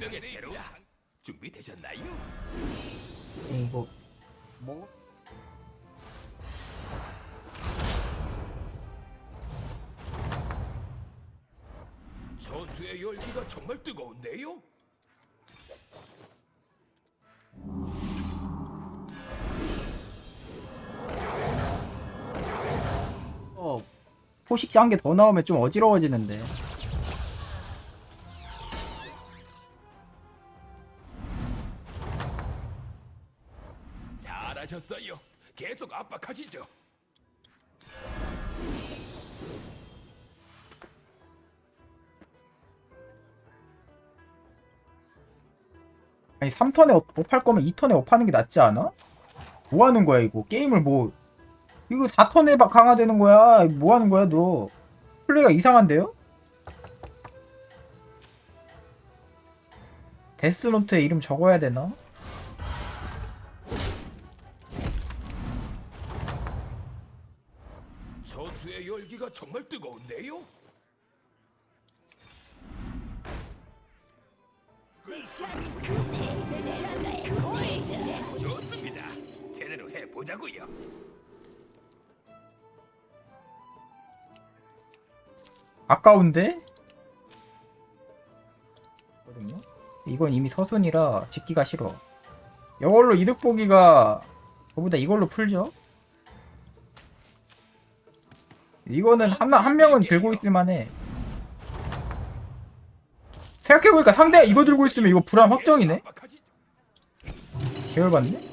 운명의 새로운 상- 준비되셨나요? 이거 뭐? 전투의 열기가 정말 뜨거운데요? 어, 포식지 한개 더 나오면 좀 어지러워지는데. 계속 압박하시죠. 아니 3턴에 업할 거면 2턴에 업하는 게 낫지 않아? 뭐 하는 거야 이거 게임을 뭐 이거 4턴에 막 강화되는 거야 뭐 하는 거야 너 플레이가 이상한데요? 데스노트에 이름 적어야 되나? 아까운데? 이건 이미 서순이라 짓기가 싫어 이걸로 이득 보기가 저보다 이걸로 풀죠? 이거는 한, 명- 한 명은 들고 있을 만해 생각해보니까 상대가 이거 들고 있으면 이거 불안 확정이네? 압박하시죠. 계열 받네?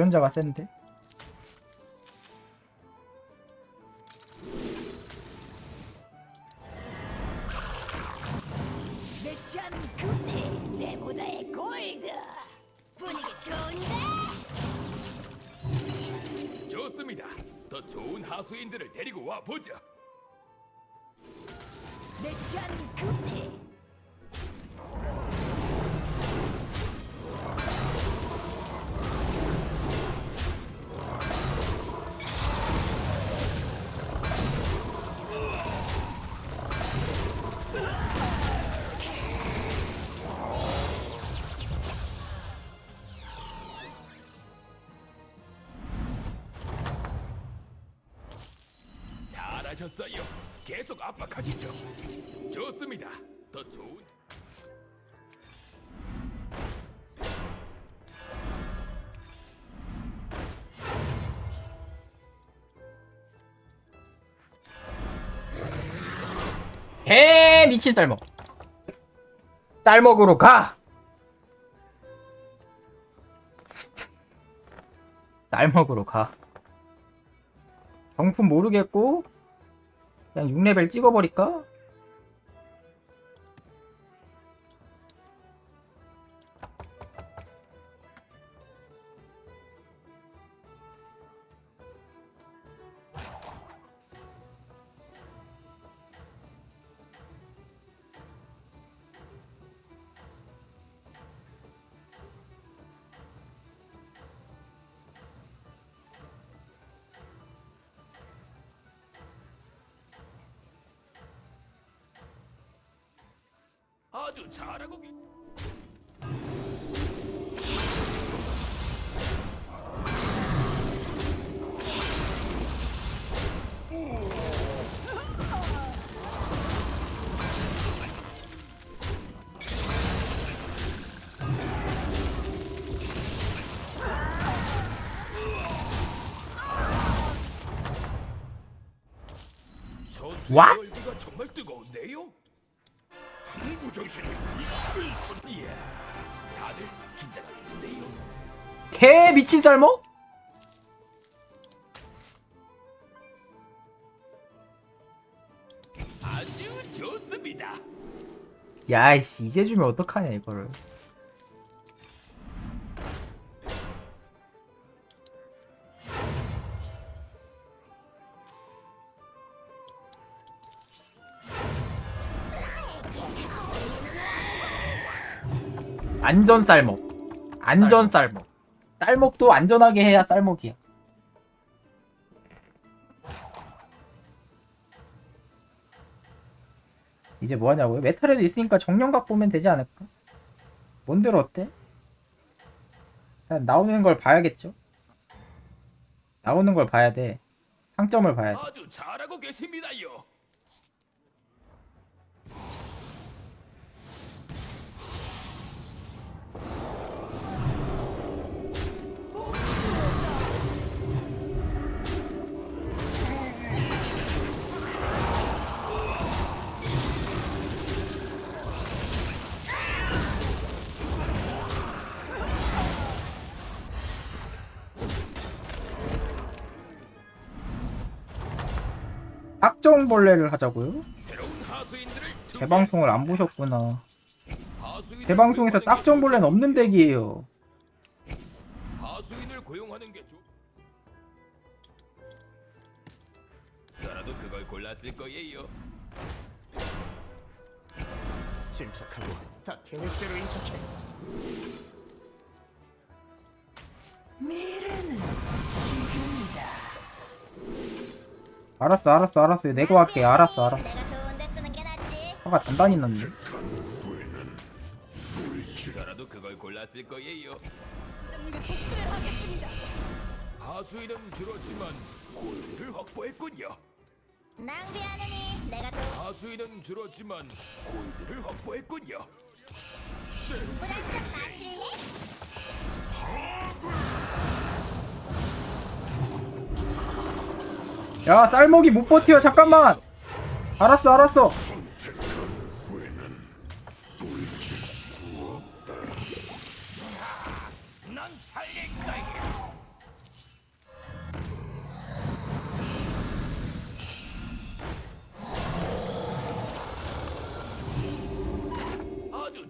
유전자가 센데? 좋습니다. 더 좋은 하수인들을 데리고 와 보죠. 내찬 금리 잘하셨어요. 계속 압박하시죠. 좋습니다. 더 좋은 해 미친 쌀먹 쌀먹으로 가 쌀먹으로 가 정품 모르겠고 그냥 6레벨 찍어버릴까? 아주 잘하고 전투의 What? 정말 뜨거운데요? 무정신이 이끌 손 이야 다들 긴장하겠는데요 개 미친 쌀먹? 아주 좋습니다 야이씨 이제 주면 어떡하냐 이거를 안전 쌀먹 안전 쌀먹. 쌀먹도 안전하게 해야 쌀먹이야. 이제 뭐 하냐고요? 메탈에도 있으니까 정령각 보면 되지 않을까? 뭔대로 어때? 일단 나오는 걸 봐야겠죠? 나오는 걸 봐야 돼. 상점을 봐야 돼. 아주 잘하고 계십니다요. 악정벌레를 하자고요? 새로운 하수인들을 제 방송을 안 보셨구나. 하수인을 제 방송에서 고용하는 게 딱정벌레는 없는 덱이에요. 좋- 하수인을 고용하는 게 좋. 저라도 그걸 골랐을 거예요. 침착하고 다 계획대로 인척해. 미래는 지금이다. 알았어, 알았어, 알았어. 내고 할게. 알았어, 알았어. 내가 좋은데 쓰는 게 낫지. 화가 단단히 났네. 저라도 그걸 골랐을 거예요. 하수인은 줄었지만 골드를 확보했군요. 낭비하느니 내가 좋은 하수인은 줄었지만 골드를 확보했군요. 부장님 마실래? 야, 쌀먹이 못 버텨. 잠깐만. 알았어, 알았어.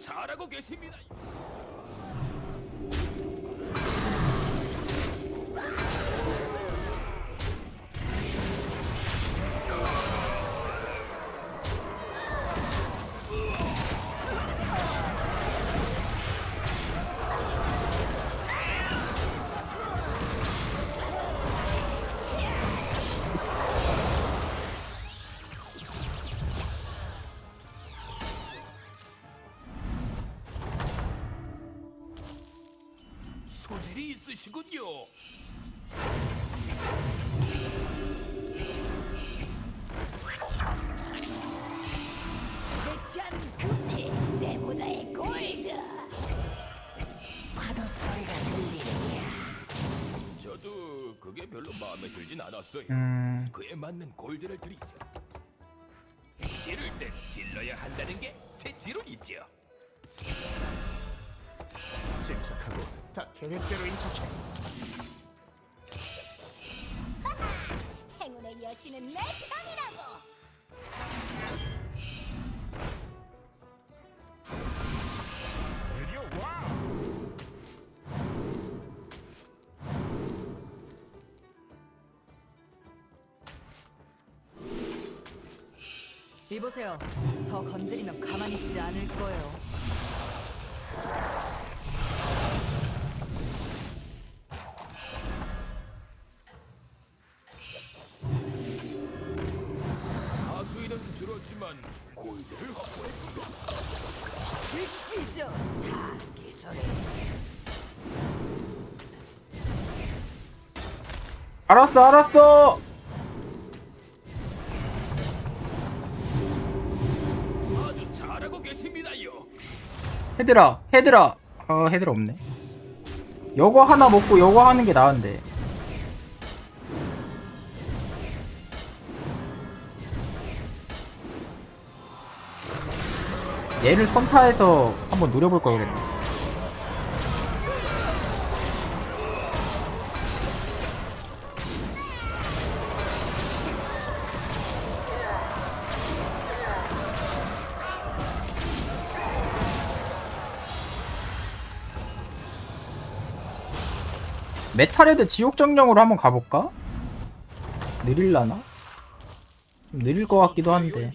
잘하고 계십니다. 않았어요. 음, 그에 맞는 골드를 드리죠. 지를 땐 질러야 한다는 게 제 지론이죠. 침착하고 다 계획대로 인척해. 행운의 여신은 내 편이라고. 이보세요. 더 건드리면 가만히 있지 않을 거예요. 하수인은 줄었지만 골드를 확보했군요. 듣기죠. 기소리. 알았어, 알았어. 헤드라, 헤드라. 어, 헤드라 없네. 요거 하나 먹고 요거 하는 게 나은데. 얘를 선타해서 한번 노려볼 걸 그랬네. 메탈헤드 지옥 정령으로 한번 가볼까? 느릴라나? 좀 느릴 것 같기도 한데.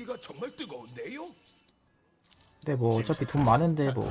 근데 뭐 어차피 돈 많은데 다뭐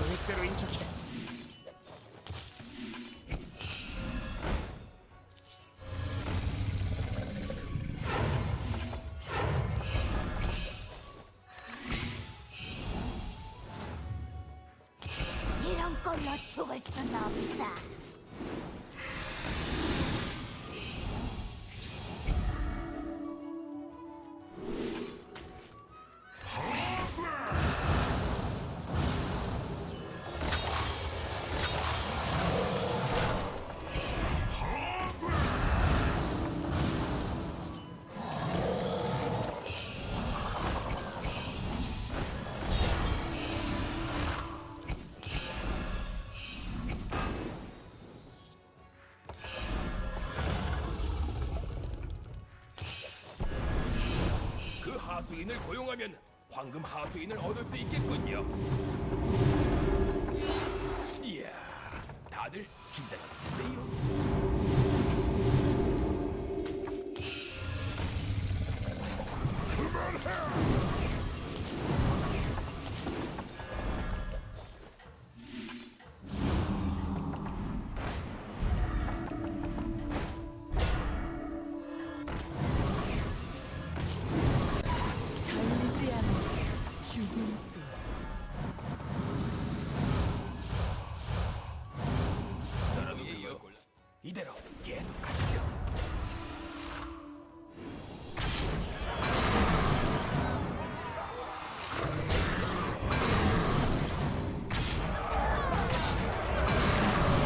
하수인을 고용하면 황금 하수인을 얻을 수 있겠군요. 이야, 다들 긴장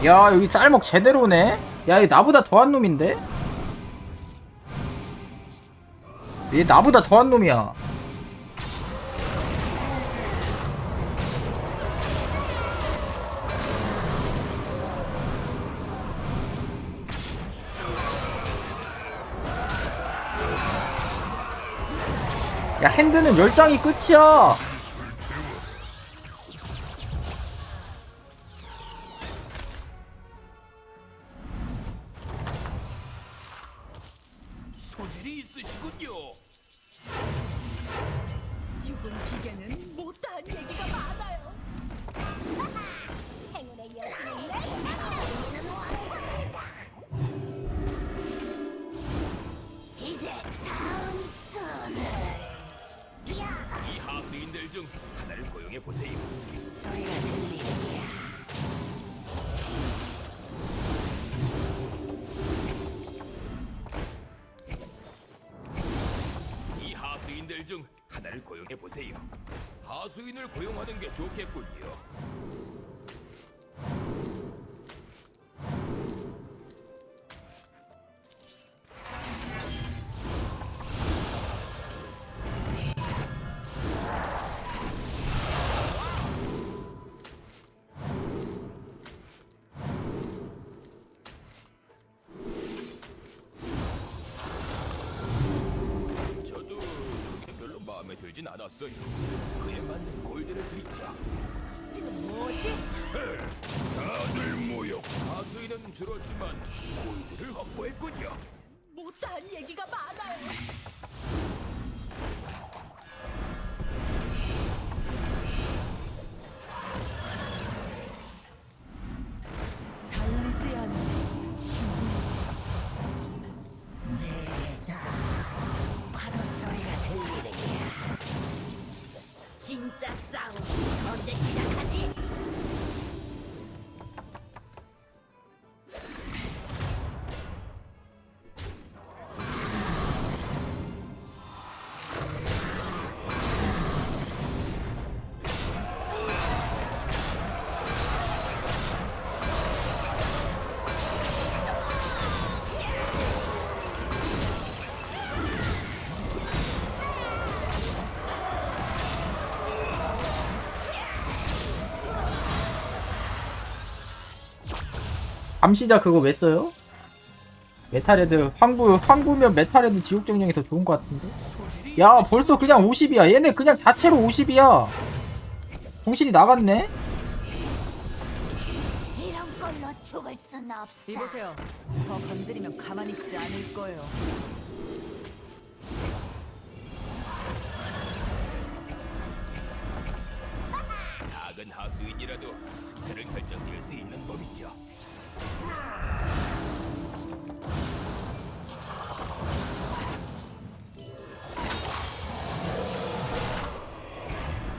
야 여기 쌀먹 제대로네. 야얘 나보다 더한 놈인데? 얘 나보다 더한 놈이야. 야 핸드는 10장이 끝이야 보세요. 소리가 들리느냐? 이 하수인들 중 하나를 고용해 보세요. 하수인을 고용하는 게 좋겠군요. 않았어요. 그에 맞는 골드를 드리자. 지금 뭐지? 다들 모여. 하수인은 줄었지만 골드를 확보했군요. 못다한 얘기가 많아요. 감시자 그거 왜 써요? 메탈헤드 황구 황구면 메탈헤드 지옥 정령이 더 좋은 것 같은데 야 벌써 그냥 50이야 얘네 그냥 자체로 50이야 정신이 나갔네 이런 걸로 죽을 순 없어. 이보세요 더 건드리면 가만히 있지 않을 거예요 작은 하수인이라도 승패를 결정 지을 수 있는 법이죠.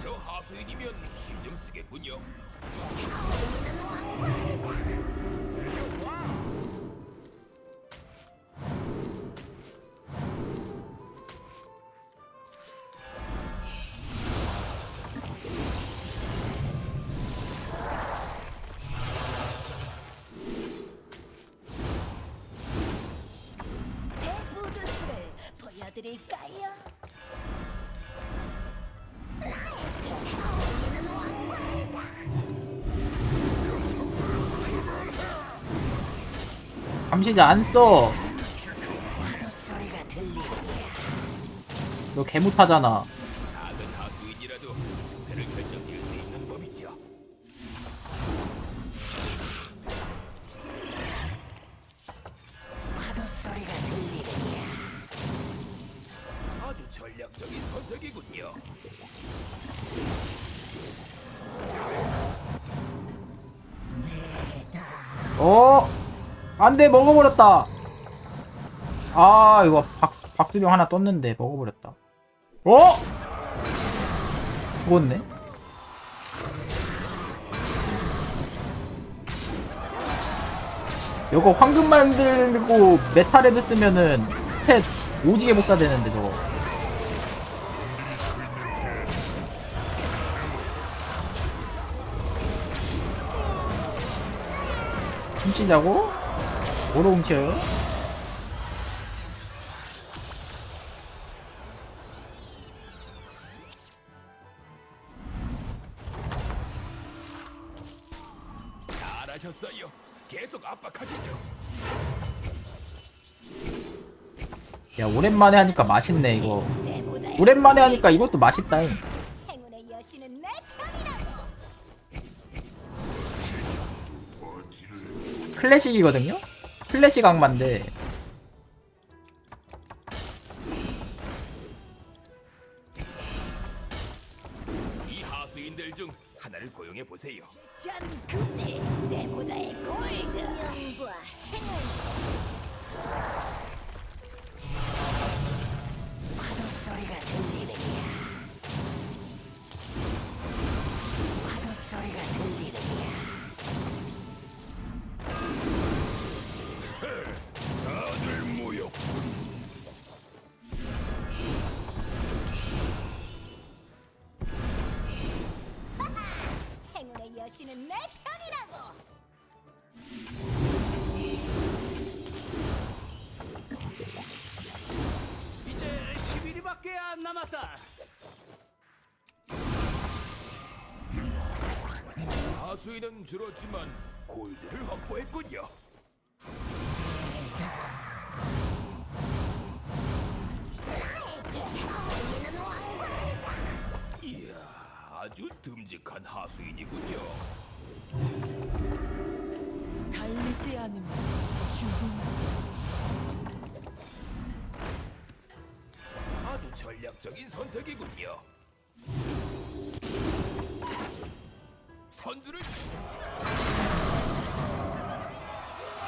저 하수인 하수인이면 힘 좀 쓰겠군요. 감시자 안 써. 소리가 들리네. 너 개못하잖아. 안돼 먹어버렸다. 아 이거 박 박두병 하나 떴는데 먹어버렸다. 어? 죽었네. 이거 황금 만들고 메탈헤드 뜨면은 패 오지게 복사되는데 저거. 훔치자고? 뭐로 훔쳐요? 잘하셨어요. 계속 압박하시죠. 야 오랜만에 하니까 맛있네 이거 오랜만에 하니까 이것도 맛있다 잉 행운의 여신은 내 편이라고. 클래식이거든요? 클래식 악마인데 내 편이라고. 이제 11위밖에 안 남았다. 하수인은 줄었지만 골드를 확보했군요. 이야, 아주 듬직한 하수인이군요. 않으면 죽음. 아주 전략적인 선택이군요. 선두를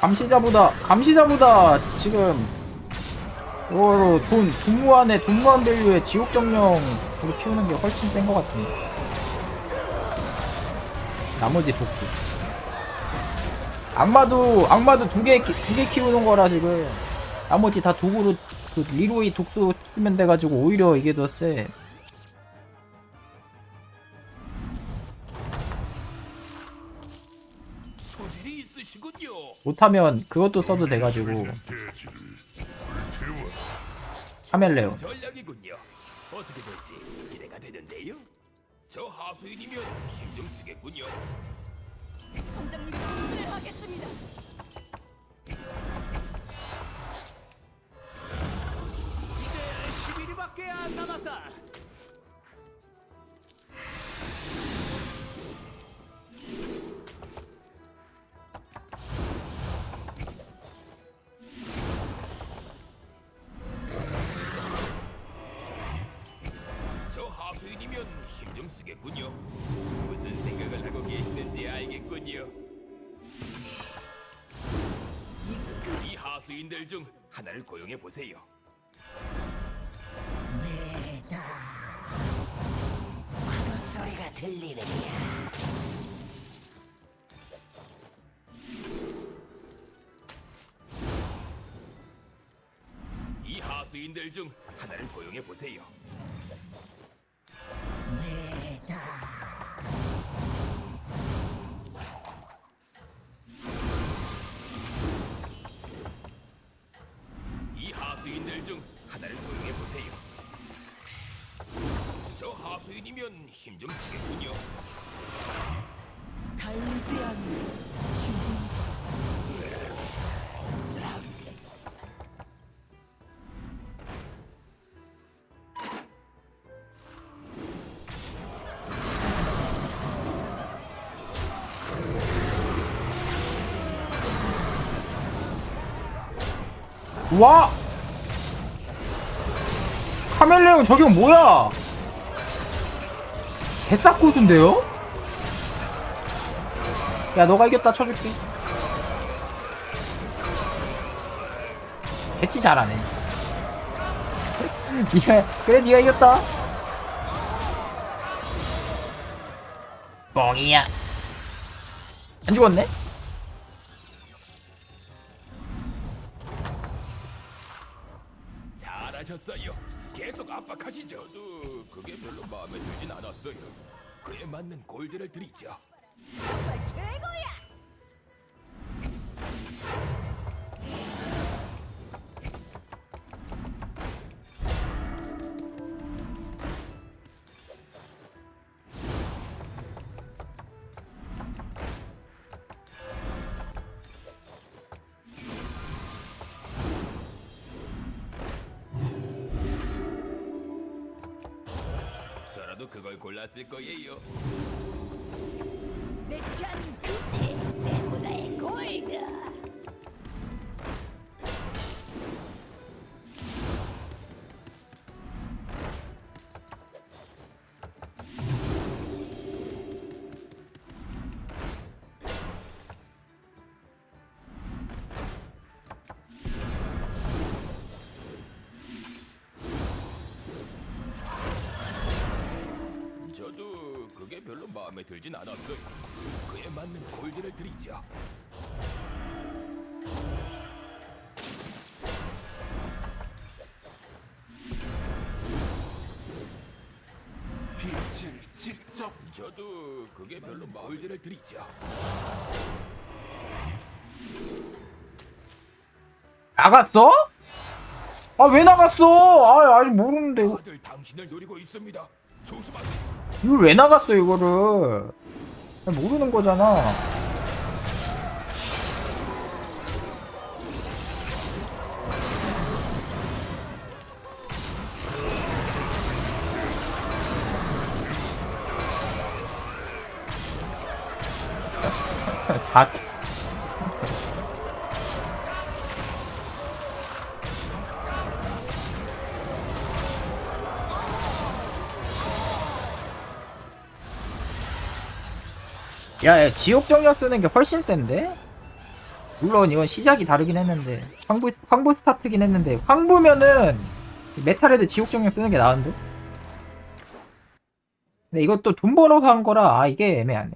감시자보다 감시자보다 지금 이거로 돈 분무한에 분무한 밸류에 지옥 정령으로 키우는 게 훨씬 센 것 같은데 나머지 독도 악마도 악마도 두개두 개 키우는 거라 지금 나머지 다 독으로 그 리로이 독도 쓰면 돼가지고 오히려 이게 더 세. 못하면 그것도 써도 돼가지고 카멜레온 전략이군요. 어떻게 될지 기대가 되는데요. 저 하수인이면 힘 좀 쓰겠군요. 선장님이 복수를 하겠습니다. 이제 11위밖에 안 남았다. 저 하수인이면 힘 좀 쓰겠군요. 수인들 중 하나를 고용해 보세요. 파도 소리가 들리느냐? 이 하수인들 중 하나를 고용해 보세요. 와! 카멜레온 저격 뭐야? 개싹고수인데요? 야 너가 이겼다 쳐줄게 배치 잘하네 니가 그래 니가 이겼다 뻥이야 안 죽었네? 잘하셨어요. 계속 압박하시죠. 저도 그게 별로 마음에 들진 않았어요. 그에 맞는 골드를 드리죠. 저라도 그걸 골랐을 거예요. 내 취한 그때 마음에 들진 않았어요. 그에 맞는 골드를 드리죠. 빛을 직접 저도 그게 별로 골드를 드리죠. 나갔어? 아 왜 나갔어? 아 아직 모르는데 다들 당신을 노리고 있습니다. 조심하세요. 이걸 왜 나갔어 이거를? 나 모르는 거잖아. 다 야, 야, 지옥 정력 쓰는 게 훨씬 센데? 물론 이건 시작이 다르긴 했는데 황부 황부 스타트긴 했는데 황부면은 메탈헤드 지옥 정력 쓰는 게 나은데? 근데 이것도 돈 벌어서 한 거라 아 이게 애매하네.